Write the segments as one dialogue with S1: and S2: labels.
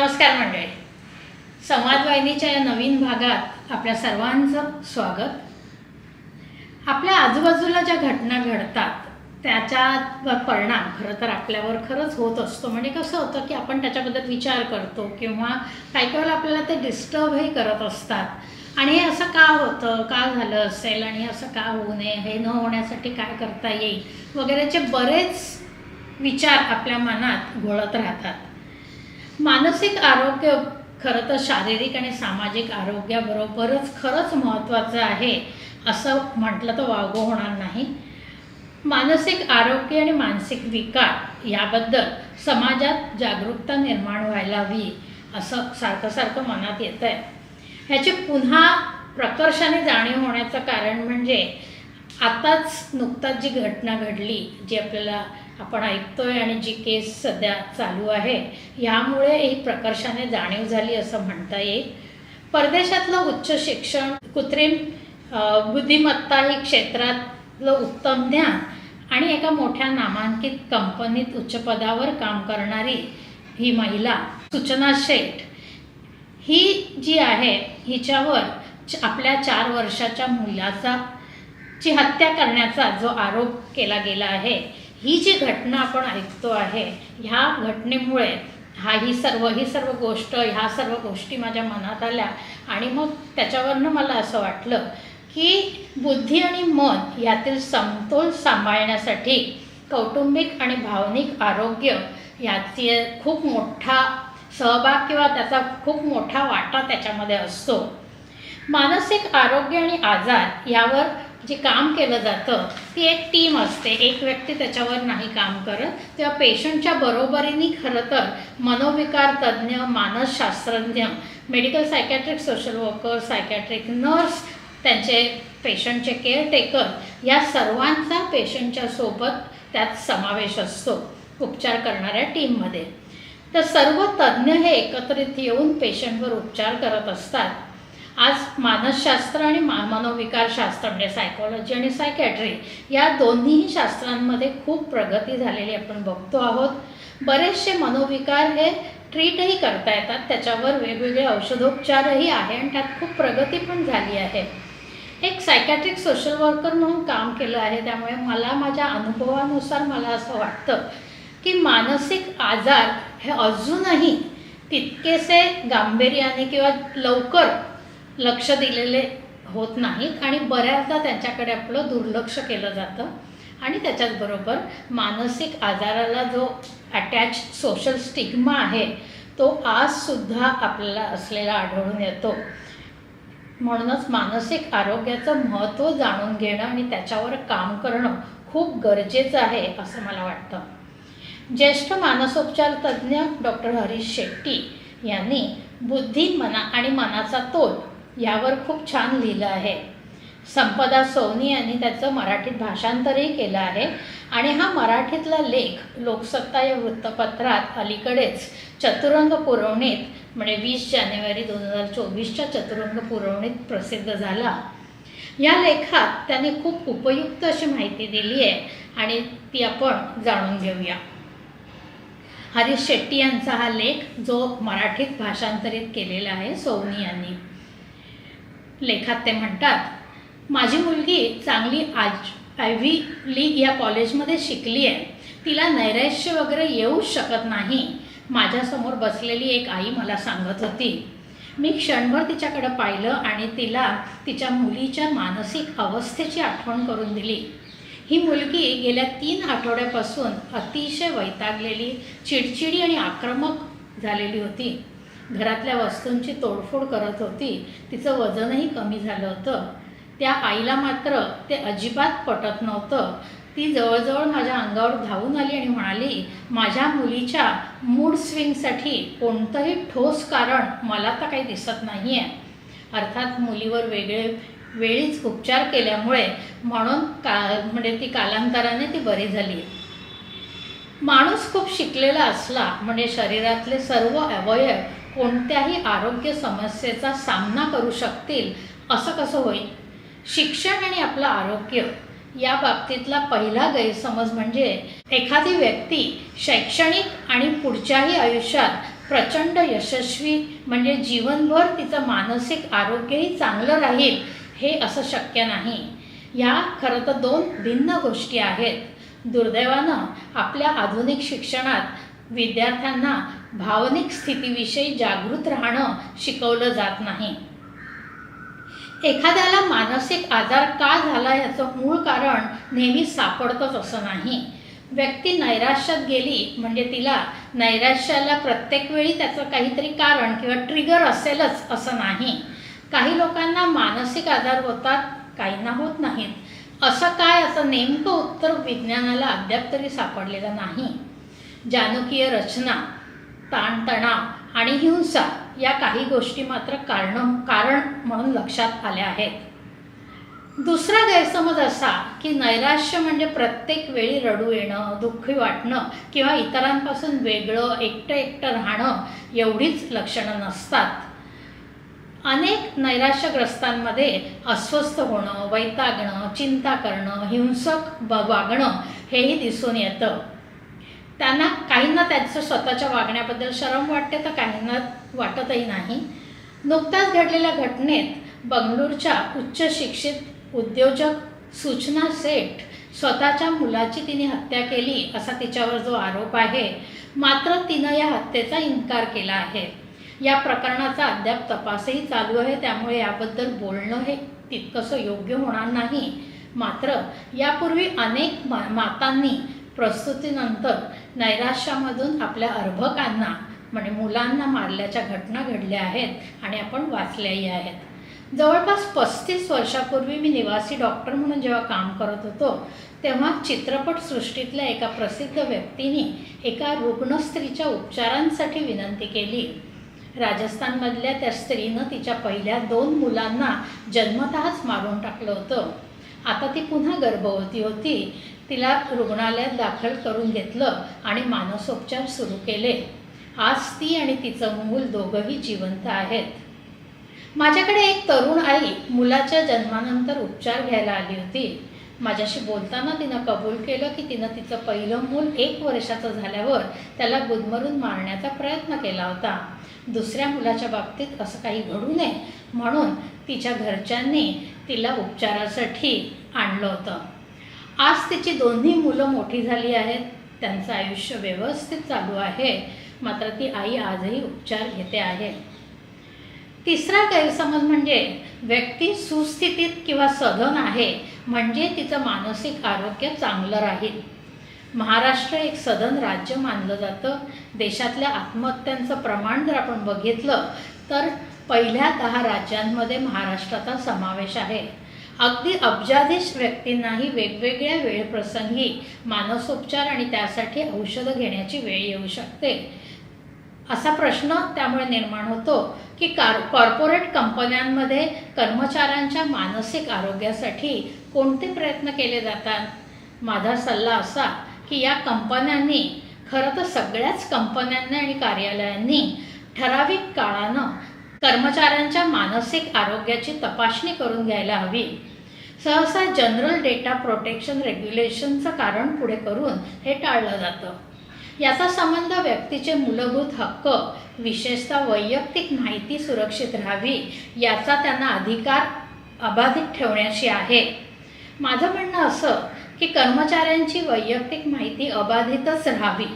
S1: नमस्कार मंडळी. संवाद वाहिनीच्या या नवीन भागात आपल्या सर्वांचं स्वागत. आपल्या आजूबाजूला ज्या घटना घडतात त्याच्यावर परिणाम खरं तर आपल्यावर खरंच होत असतो. म्हणजे कसं होतं की आपण त्याच्याबद्दल विचार करतो किंवा काही काही वेळेला आपल्याला ते डिस्टर्बही करत असतात. आणि हे असं का होतं? का झालं असेल? आणि असं का होऊ नये? हे न होण्यासाठी काय करता येईल? वगैरेचे बरेच विचार आपल्या मनात घोळत राहतात. मानसिक आरोग्य खरं तर शारीरिक आणि सामाजिक आरोग्याबरोबरच खरंच महत्त्वाचं आहे असं म्हटलं तर वागो होणार नाही. मानसिक आरोग्य आणि मानसिक विकार याबद्दल समाजात जागरूकता निर्माण व्हायला हवी असं सारखं सारखं मनात येतं आहे ह्याची पुन्हा प्रकर्षाने जाणीव होण्याचं कारण म्हणजे आताच नुकताच जी घटना घडली जी आपल्याला आपण ऐकतोय आणि जी केस सध्या चालू आहे यामुळे ही प्रकर्षाने जाणीव झाली असं म्हणता येईल. परदेशातलं उच्च शिक्षण कृत्रिम बुद्धिमत्ता ही क्षेत्रातलं उत्तम ज्ञान आणि एका मोठ्या नामांकित कंपनीत उच्चपदावर काम करणारी ही महिला सूचना शेठ ही जी आहे हिच्यावर च- आपल्या चार वर्षाच्या मुलाचा ची हत्या करण्याचा जो आरोप केला गेला आहे ही जी घटना आपण ऐकतो आहे ह्या घटनेमुळे हा ही सर्व ही सर्व गोष्ट ह्या सर्व गोष्टी माझ्या मनात आल्या. आणि मग त्याच्यावरनं मला असं वाटलं की बुद्धी आणि मन यातील समतोल सांभाळण्यासाठी कौटुंबिक आणि भावनिक आरोग्य याचे खूप मोठा सहभाग किंवा त्याचा खूप मोठा वाटा त्याच्यामध्ये असतो. मानसिक आरोग्य आणि आजार यावर जे काम केलं जातं ती एक टीम असते. एक व्यक्ती त्याच्यावर नाही काम करत. तेव्हा पेशंटच्या बरोबरीने खरं तर मनोविकार तज्ज्ञ मानसशास्त्रज्ञ medical psychiatric social worker psychiatric nurse त्यांचे पेशंटचे केअरटेकर या सर्वांचा पेशंटच्या सोबत त्यात समावेश असतो उपचार करणाऱ्या टीममध्ये तर सर्व तज्ज्ञ हे एकत्रित येऊन पेशंटवर उपचार करत असतात. आज मानसशास्त्र आणि मा मनोविकारशास्त्र म्हणजे सायकोलॉजी आणि सायकॅट्री या दोन्हीही शास्त्रांमध्ये खूप प्रगती झालेली आपण बघतो आहोत. बरेचसे मनोविकार हे ट्रीटही करता येतात. त्याच्यावर वेगवेगळे औषधोपचारही आहे आणि त्यात खूप प्रगती पण झाली आहे. एक सायकॅट्रिक सोशल वर्कर म्हणून काम केलं आहे. त्यामुळे मला माझ्या अनुभवानुसार मला असं वाटतं की मानसिक आजार हे अजूनही तितकेसे गांभीर्याने किंवा लवकर लक्ष दिलेले होत नाहीत आणि बऱ्याचदा त्यांच्याकडे आपलं दुर्लक्ष केलं जातं. आणि त्याच्याचबरोबर मानसिक आजाराला जो अटॅच सोशल स्टिग्मा आहे तो आजसुद्धा आपल्याला असलेला आढळून येतो. म्हणूनच मानसिक आरोग्याचं महत्त्व जाणून घेणं आणि त्याच्यावर काम करणं खूप गरजेचं आहे असं मला वाटतं. ज्येष्ठ मानसोपचार तज्ज्ञ डॉक्टर हरीश शेट्टी यांनी बुद्धी मना आणि मनाचा तोल यावर खूप छान लिहिलं आहे. संपदा सोनी यांनी त्याचं मराठीत भाषांतरही केलं आहे. आणि हा मराठीतला लेख लोकसत्ता या वृत्तपत्रात अलीकडेच चतुरंग पुरवणीत म्हणजे वीस जानेवारी दोन हजार चोवीसच्या चतुरंग पुरवणीत प्रसिद्ध झाला. या लेखात त्यांनी खूप उपयुक्त अशी माहिती दिली आहे आणि ती आपण जाणून घेऊया. हरीश शेट्टी यांचा हा लेख जो मराठीत भाषांतरित केलेला आहे सोनी यांनी. लेखात ते म्हणतात माझी मुलगी चांगली आज आय व्ही लीग या कॉलेजमध्ये शिकली आहे. तिला नैराश्य वगैरे येऊच शकत नाही. माझ्यासमोर बसलेली एक आई मला सांगत होती. मी क्षणभर तिच्याकडं पाहिलं आणि तिला तिच्या मुलीच्या मानसिक अवस्थेची आठवण करून दिली. ही मुलगी गेल्या तीन आठवड्यापासून अतिशय वैतागलेली चिडचिडी आणि आक्रमक झालेली होती. घरातल्या वस्तूंची तोडफोड करत होती. तिचं वजनही कमी झालं होतं. त्या आईला मात्र ते अजिबात पटत नव्हतं. ती जवळजवळ माझ्या अंगावर धावून आली आणि म्हणाली माझ्या मुलीच्या मूड स्विंगसाठी कोणतंही ठोस कारण मला तर काही दिसत नाही आहे अर्थात मुलीवर वेगळे वेळीच उपचार केल्यामुळे म्हणून का म्हणजे ती कालांतराने ती बरी झाली. माणूस खूप शिकलेला असला म्हणजे शरीरातले सर्व अवयव कोणत्याही आरोग्य समस्येचा सामना करू शकतील असं कसं होईल? शिक्षण आणि आपलं आरोग्य या बाबतीतला पहिला गैरसमज म्हणजे एखादी व्यक्ती शैक्षणिक आणि पुढच्याही आयुष्यात प्रचंड यशस्वी म्हणजे जीवनभर तिचं मानसिक आरोग्यही चांगलं राहील हे असं शक्य नाही. या खरं तर दोन भिन्न गोष्टी आहेत. दुर्दैवानं आपल्या आधुनिक शिक्षणात विद्यार्थ्यांना भावनिक स्थितीविषयी जागृत राहणं शिकवलं जात नाही. एखाद्याला मानसिक आजार का झाला याचं मूळ कारण नेहमी सापडतंच असं नाही. व्यक्ती नैराश्यात गेली म्हणजे तिला नैराश्याला प्रत्येक वेळी त्याचं काहीतरी कारण किंवा ट्रिगर असेलच असं नाही. काही लोकांना मानसिक आजार होतात काहींना होत नाहीत. असं काय असं नेमकं उत्तर विज्ञानाला अद्याप तरी सापडलेलं नाही. जानकीय रचना ताणतणाव आणि हिंसा या काही गोष्टी मात्र कारण कारण म्हणून लक्षात आल्या आहेत. दुसरा गैरसमज असा की नैराश्य म्हणजे प्रत्येक वेळी रडू येणं दुःखी वाटणं किंवा इतरांपासून वेगळं एकटं एकटं राहणं एवढीच लक्षणं नसतात. अनेक नैराश्यग्रस्तांमध्ये अस्वस्थ होणं वैतागणं चिंता करणं हिंसक ब वागणं हेही दिसून येतं. त्यांना काहींना त्यांचं स्वतःच्या वागण्याबद्दल शरम वाटते तर काहींना वाटतही नाही. नुकत्याच घडलेल्या घटनेत बंगळूरच्या उच्च शिक्षित उद्योजक सूचना सेठ स्वतःच्या मुलाची तिने हत्या केली असा तिच्यावर जो आरोप आहे मात्र तिनं या हत्येचा इन्कार केला आहे. या प्रकरणाचा अद्याप तपासही चालू आहे त्यामुळे याबद्दल बोलणं हे तितकंसं योग्य होणार नाही. मात्र यापूर्वी अनेक मा मातांनी प्रस्तुतीनंतर नैराश्यामधून आपल्या अर्भकांना म्हणजे मुलांना मारल्याच्या घटना घडल्या आहेत आणि आपण वाचल्याही आहेत. जवळपास पस्तीस वर्षापूर्वी मी निवासी डॉक्टर म्हणून जेव्हा काम करत होतो तेव्हा चित्रपटसृष्टीतल्या एका प्रसिद्ध व्यक्तीने एका रुग्ण स्त्रीच्या उपचारांसाठी विनंती केली. राजस्थानमधल्या त्या स्त्रीनं तिच्या पहिल्या दोन मुलांना जन्मतःच मारून टाकलं होतं. आता ती पुन्हा गर्भवती होती. तिला रुग्णालयात दाखल करून घेतलं आणि मानसोपचार सुरू केले. आज ती आणि तिचं मूल दोघंही जिवंत आहेत. माझ्याकडे एक तरुण आई मुलाच्या जन्मानंतर उपचार घ्यायला आली होती. माझ्याशी बोलताना तिनं कबूल केलं की तिनं तिचं पहिलं मूल एक वर्षाचं झाल्यावर त्याला गुदमरून मारण्याचा प्रयत्न केला होता. दुसऱ्या मुलाच्या बाबतीत असं काही घडू नये म्हणून तिच्या घरच्यांनी तिला उपचारासाठी आणलं होतं. आज तिची दोन्ही मुलं मोठी झाली आहेत. त्यांचं आयुष्य व्यवस्थित चालू आहे. मात्र ती आई आजही उपचार घेते आहे. तिसरा गैरसमज म्हणजे व्यक्ती सुस्थितीत किंवा सधन आहे म्हणजे तिचं मानसिक आरोग्य चांगलं राहील. महाराष्ट्र एक सदन राज्य मानलं जातं. देशातल्या आत्महत्यांचं प्रमाण जर आपण बघितलं तर पहिल्या दहा राज्यांमध्ये महाराष्ट्राचा समावेश आहे. अगदी अब्जाधीश व्यक्तींनाही वेगवेगळ्या वेळप्रसंगी मानसोपचार आणि त्यासाठी औषधं घेण्याची वेळ येऊ शकते. असा प्रश्न त्यामुळे निर्माण होतो की कार कॉर्पोरेट कंपन्यांमध्ये कर्मचाऱ्यांच्या मानसिक आरोग्यासाठी कोणते प्रयत्न केले जातात? माझा सल्ला असा की या कंपन्यांनी खरं तर सगळ्याच कंपन्यांनी आणि कार्यालयांनी ठराविक काळानं कर्मचाऱ्यांच्या मानसिक आरोग्याची तपासणी करून घ्यायला हवी. सहसा जनरल डेटा प्रोटेक्शन रेग्युलेशनचं कारण पुढे करून हे टाळलं जातं. याचा संबंध व्यक्तीचे मूलभूत हक्क विशेषतः वैयक्तिक माहिती सुरक्षित राहावी याचा त्यांना अधिकार अबाधित ठेवण्याशी आहे. माझं म्हणणं असं की कर्मचाऱ्यांची वैयक्तिक माहिती अबाधितच राहावी.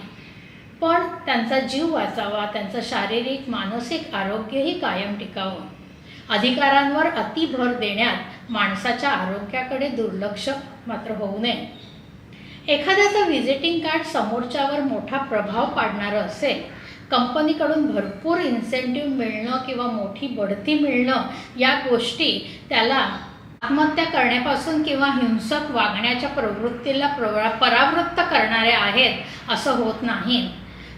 S1: पण त्यांचा जीव वाचावा त्यांचं शारीरिक मानसिक आरोग्यही कायम टिकावं. अधिकारांवर अतिभर देण्यात माणसाच्या आरोग्याकडे दुर्लक्ष मात्र होऊ नये. एखाद्याचं व्हिजिटिंग कार्ड समोरच्यावर मोठा प्रभाव पाडणारं असेल कंपनीकडून भरपूर इन्सेंटिव्ह मिळणं किंवा मोठी बढती मिळणं या गोष्टी त्याला आत्महत्या करण्यापासून किंवा हिंसक वागण्याच्या प्रवृत्तीला प्रव परावृत्त करणारे आहेत असं होत नाही.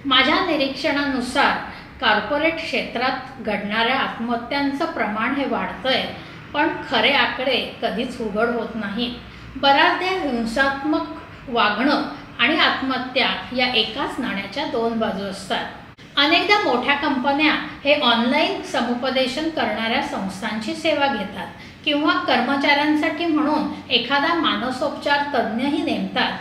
S1: माझ्या निरीक्षणानुसार कॉर्पोरेट क्षेत्रात घडणाऱ्या आत्महत्यांचं प्रमाण हे वाढतं आहे पण खरे आकडे कधीच उघड होत नाहीत. बऱ्याचदा हिंसात्मक वागणं आणि आत्महत्या या एकाच नाण्याच्या दोन बाजू असतात. अनेकदा मोठ्या कंपन्या हे ऑनलाईन समुपदेशन करणाऱ्या संस्थांची सेवा घेतात किंवा कर्मचाऱ्यांसाठी म्हणून एखादा मानसोपचार तज्ज्ञही नेमतात.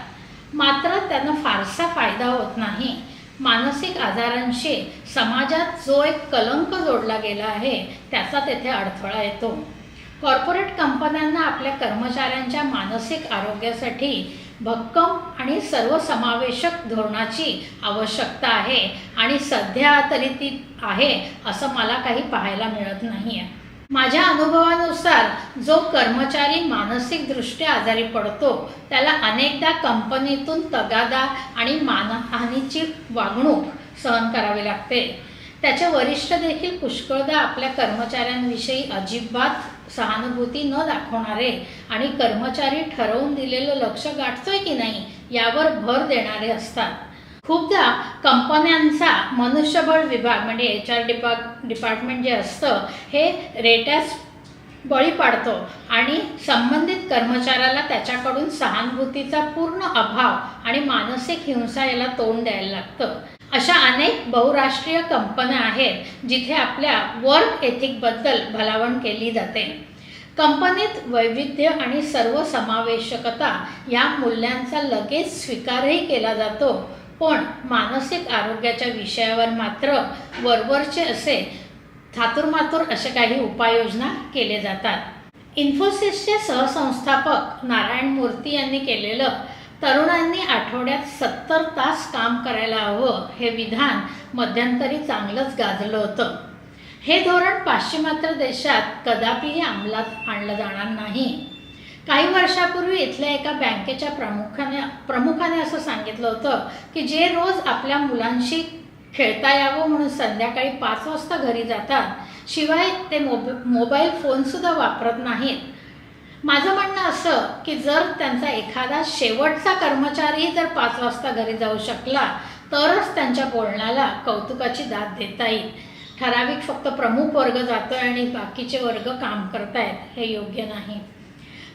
S1: मात्र त्यांना फारसा फायदा होत नाही. मानसिक आजारांशी समाजात जो एक कलंक जोडला गेला आहे त्याचा तेथे अडथळा येतो. कॉर्पोरेट कंपन्यांना आपल्या कर्मचाऱ्यांच्या मानसिक आरोग्यासाठी भक्कम आणि सर्वसमावेशक धोरणाची आवश्यकता आहे आणि सध्या तरी ती आहे असं मला काही पाहायला मिळत नाही आहे माझ्या अनुभवानुसार जो कर्मचारी मानसिकदृष्ट्या आजारी पडतो त्याला अनेकदा कंपनीतून तगादा आणि मानहानीची वागणूक सहन करावी लागते. त्याचे वरिष्ठ देखील पुष्कळदा आपल्या कर्मचाऱ्यांविषयी अजिबात सहानुभूती न दाखवणारे आणि कर्मचारी ठरवून दिलेलं लक्ष गाठतोय की नाही यावर भर देणारे असतात. खूपदा कंपन्यांचा मनुष्यबळ विभाग म्हणजे एच आर डिपा डिपार्टमेंट जे असतं हे रेट्यास बळी पाडतो आणि संबंधित कर्मचाऱ्याला त्याच्याकडून सहानुभूतीचा पूर्ण अभाव आणि मानसिक हिंसा याला तोंड द्यायला लागतं. अशा अनेक बहुराष्ट्रीय कंपन्या आहेत जिथे आपल्या वर्क एथिकबद्दल भलावण केली जाते. कंपनीत वैविध्य आणि सर्वसमावेशकता या मूल्यांचा लगेच स्वीकारही केला जातो. पण मानसिक आरोग्याच्या विषयावर मात्र वरवरचे असे थातुरमातुर असे काही उपाययोजना केले जातात. इन्फोसिसचे सहसंस्थापक नारायण मूर्ती यांनी केलेलं तरुणांनी आठवड्यात सत्तर तास काम करायला हवं हे विधान मध्यंतरी चांगलंच गाजलं होतं. हे धोरण पाश्चिमात्य देशात कदापिही अंमलात आणलं जाणार नाही. काही वर्षापूर्वी इथल्या एका बँकेच्या प्रमुखाने प्रमुखाने असं सांगितलं होतं की जे रोज आपल्या मुलांशी खेळता यावं म्हणून संध्याकाळी पाच वाजता घरी जातात शिवाय ते मोब मोबाईल फोनसुद्धा वापरत नाहीत. माझं म्हणणं असं की जर त्यांचा एखादा शेवटचा कर्मचारी जर पाच वाजता घरी जाऊ शकला तरच त्यांच्या बोलण्याला कौतुकाची दाद देता येईल. ठराविक फक्त प्रमुख वर्ग जातोय आणि बाकीचे वर्ग काम करतायत हे योग्य नाही.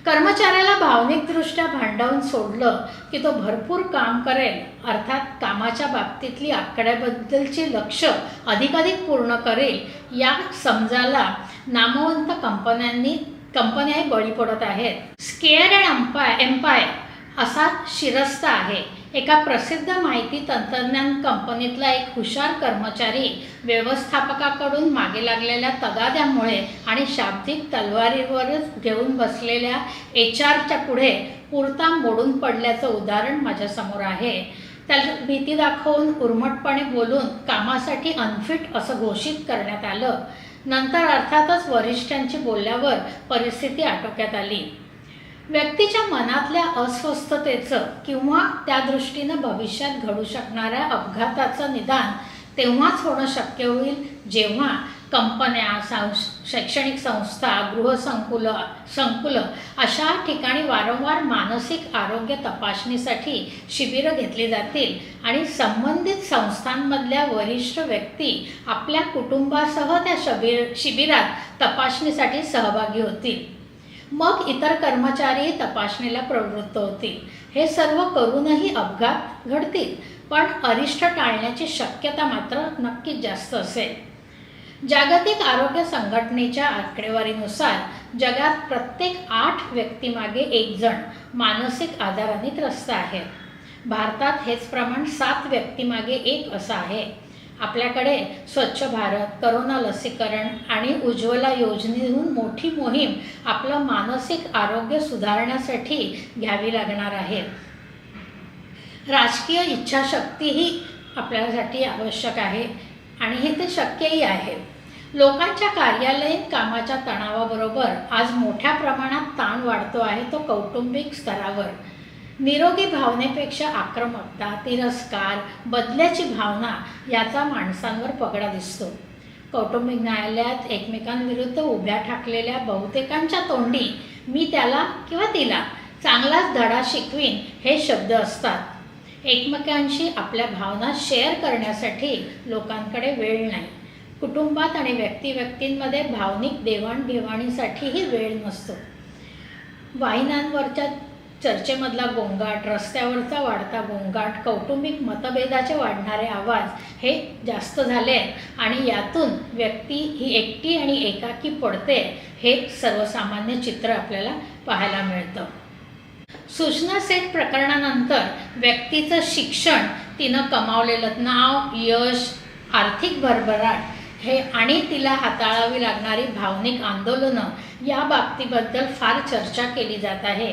S1: कर्मचाऱ्याला भावनिकदृष्ट्या भांडावून सोडलं की तो भरपूर काम करेल अर्थात कामाच्या बाबतीतली आकड्याबद्दलचे लक्ष अधिकाधिक पूर्ण करेल या समजाला नामवंत कंपन्यांनी कंपन्याही बळी पडत आहेत. स्केअर अँड अंपाय एम्पायर असा शिरस्ता आहे. एका प्रसिद्ध माहिती तंत्रज्ञान कंपनीतला एक हुशार कर्मचारी व्यवस्थापकाकडून मागे लागलेल्या तगाद्यामुळे आणि शाब्दिक तलवारीवरच घेऊन बसलेल्या एच आरच्या पुढे पुरता मोडून पडल्याचं उदाहरण माझ्यासमोर आहे. त्याला भीती दाखवून उर्मटपणे बोलून कामासाठी अनफिट असं घोषित करण्यात आलं. नंतर अर्थातच वरिष्ठांची बोलल्यावर परिस्थिती आटोक्यात आली. व्यक्तीच्या मनातल्या अस्वस्थतेचं किंवा त्या दृष्टीनं भविष्यात घडू शकणाऱ्या अपघाताचं निदान तेव्हाच होणं शक्य होईल. जेव्हा कंपन्या संश शैक्षणिक संस्था गृहसंकुलं संकुलं अशा ठिकाणी वारंवार मानसिक आरोग्य तपासणीसाठी शिबिरं घेतली जातील आणि संबंधित संस्थांमधल्या वरिष्ठ व्यक्ती आपल्या कुटुंबासह त्या शिबिर शिबिरात तपासणीसाठी सहभागी होतील. मग इतर कर्मचारी तपासणीला प्रवृत्त होतील. हे सर्व करूनही अपघात घडतील पण अरिष्ट टाळण्याची शक्यता मात्र नक्कीच जास्त असेल. जागतिक आरोग्य संघटनेच्या आकडेवारीनुसार जगात प्रत्येक आठ व्यक्तीमागे एक जण मानसिक आजाराने त्रस्त आहेत. भारतात हेच प्रमाण सात व्यक्तीमागे एक असं आहे. आपल्याकडे स्वच्छ भारत करोना लसीकरण आणि उज्ज्वला योजनेहून मोठी मोहीम आपलं मानसिक आरोग्य सुधारण्यासाठी घ्यावी लागणार आहे. राजकीय इच्छाशक्तीही आपल्यासाठी आवश्यक आहे आणि हे ते शक्यही आहे. लोकांच्या कार्यालयीन कामाच्या तणावाबरोबर आज मोठ्या प्रमाणात ताण वाढतो आहे तो कौटुंबिक स्तरावर. निरोगी भावनेपेक्षा आक्रमकता तिरस्कार बदल्याची भावना याचा माणसांवर पगडा दिसतो. कौटुंबिक न्यायालयात एकमेकांविरुद्ध उभ्या ठाकलेल्या बहुतेकांच्या तोंडी मी त्याला किंवा तिला चांगलाच धडा शिकवीन हे शब्द असतात. एकमेकांशी आपल्या भावना शेअर करण्यासाठी लोकांकडे वेळ नाही. कुटुंबात आणि व्यक्तिव्यक्तींमध्ये भावनिक देवाणघेवाणीसाठीही वेळ नसतो. वाहिन्यांवरच्या चर्चेमधला गोंगाट रस्त्यावरचा वाढता गोंगाट कौटुंबिक मतभेदाचे वाढणारे आवाज हे जास्त झाले आहेत. आणि यातून व्यक्ती ही एकटी आणि एकाकी पडते हे सर्वसामान्य चित्र आपल्याला पाहायला मिळतं. सूचना सेट प्रकरणानंतर व्यक्तीचं शिक्षण तिनं कमावलेलं नाव यश आर्थिक भरभराट हे आणि तिला हाताळावी लागणारी भावनिक आंदोलनं या बाबतीबद्दल फार चर्चा केली जात आहे.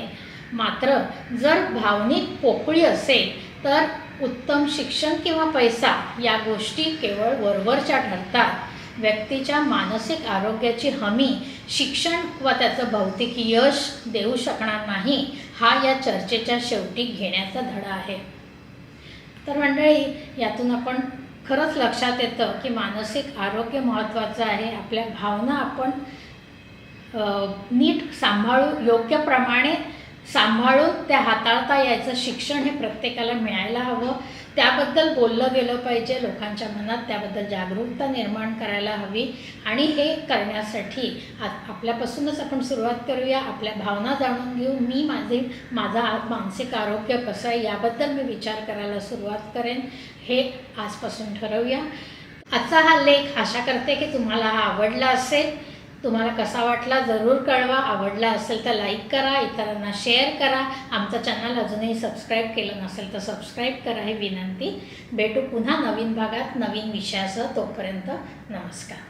S1: मात्र जर भावनिक पोकळी असेल तर उत्तम शिक्षण किंवा पैसा या गोष्टी केवळ वरवरच्या ठरतात. व्यक्तीच्या मानसिक आरोग्याची हमी शिक्षण व त्याचं भौतिक यश देऊ शकणार नाही हा या चर्चेच्या शेवटी घेण्याचा धडा आहे. तर मंडळी यातून आपण खरंच लक्षात येतं की मानसिक आरोग्य महत्त्वाचं आहे. आपल्या भावना आपण नीट सांभाळू योग्य प्रमाणे सांभाळून त्या हाताळता यायचं शिक्षण हे प्रत्येकाला मिळायला हवं. त्याबद्दल बोललं गेलं पाहिजे लोकांच्या मनात त्याबद्दल जागरूकता निर्माण करायला हवी. आणि हे करण्यासाठी आपल्यापासूनच आपण सुरुवात करूया. आपल्या भावना जाणून घेऊ मी माझे माझा मानसिक आरोग्य कसं आहे याबद्दल मी विचार करायला सुरुवात करेन. हे आजपासून ठरवूया. आजचा हा लेख आशा करते की तुम्हाला हा आवडला असेल. तुम्हाला कसा वाटला जरूर कळवा. आवडला असेल तर लाईक करा इतरांना शेअर करा. आमचं चॅनल अजूनही सबस्क्राईब केलं नसेल तर सबस्क्राईब करा हे विनंती. भेटू पुन्हा नवीन भागात नवीन विषयासह तोपर्यंत नमस्कार.